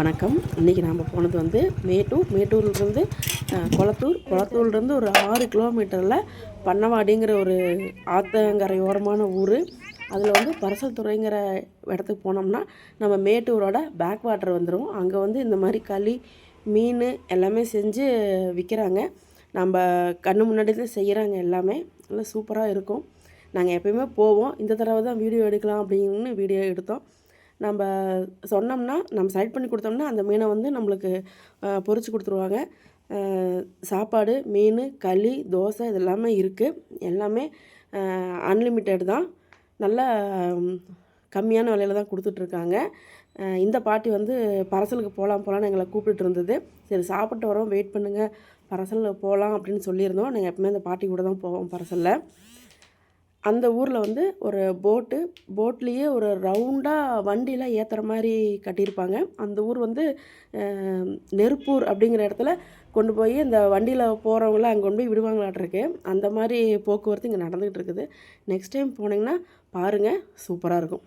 வணக்கம். இன்றைக்கி நாம் போனது வந்து மேட்டூர். மேட்டூர்லேருந்து குளத்தூர். குளத்தூர்லேருந்து ஒரு ஆறு கிலோமீட்டரில் பண்ணவாடிங்கிற ஒரு ஆத்தங்கரையோரமான ஊர். அதில் வந்து பரசல் துறைங்கிற இடத்துக்கு போனோம்னா நம்ம மேட்டூரோட பேக் வாட்டர் வந்துடும் அங்கே வந்து இந்த மாதிரி களி மீன் எல்லாமே செஞ்சு விற்கிறாங்க நம்ம கண்ணு முன்னாடி தான் செய்கிறாங்க எல்லாமே. நல்லா சூப்பராக இருக்கும். நாங்கள் எப்பயுமே போவோம். இந்த தடவை தான் வீடியோ எடுக்கலாம் அப்படின்னு வீடியோ எடுத்தோம். நம்ம சொன்னோம்னா நம்ம செலக்ட் பண்ணி கொடுத்தோம்னா அந்த மீனை வந்து நம்மளுக்கு பொறிச்சு கொடுத்துருவாங்க. சாப்பாடு மீன் களி தோசை இதெல்லாமே இருக்குது எல்லாமே அன்லிமிட்டெட் தான். நல்ல கம்மியான விலையில தான் கொடுத்துட்ருக்காங்க. இந்த பாட்டி வந்து பரசலுக்கு போகலாம் போகலான்னு எங்களை கூப்பிட்டுட்டு இருந்தது. சரி சாப்பிட்டு வரோம் வெயிட் பண்ணுங்கள் பரசலில் போகலாம் அப்படின்னு சொல்லியிருந்தோம். நாங்கள் எப்பவுமே அந்த பாட்டி கூட தான் போவோம் பரசலில். அந்த ஊரில் வந்து ஒரு போட்டு போட்லேயே ஒரு ரவுண்டாக வண்டிலாம் ஏற்றுற மாதிரி கட்டியிருப்பாங்க. அந்த ஊர் வந்து நெருப்பூர் அப்படிங்கிற இடத்துல கொண்டு போய் இந்த வண்டியில் போகிறவங்களாம் அங்கே கொண்டு போய் விடுவாங்களாட்டிருக்கு. அந்த மாதிரி போக்குவரத்து இங்கே நடந்துகிட்டு இருக்குது. நெக்ஸ்ட் டைம் போனீங்கன்னா பாருங்கள் சூப்பராக இருக்கும்.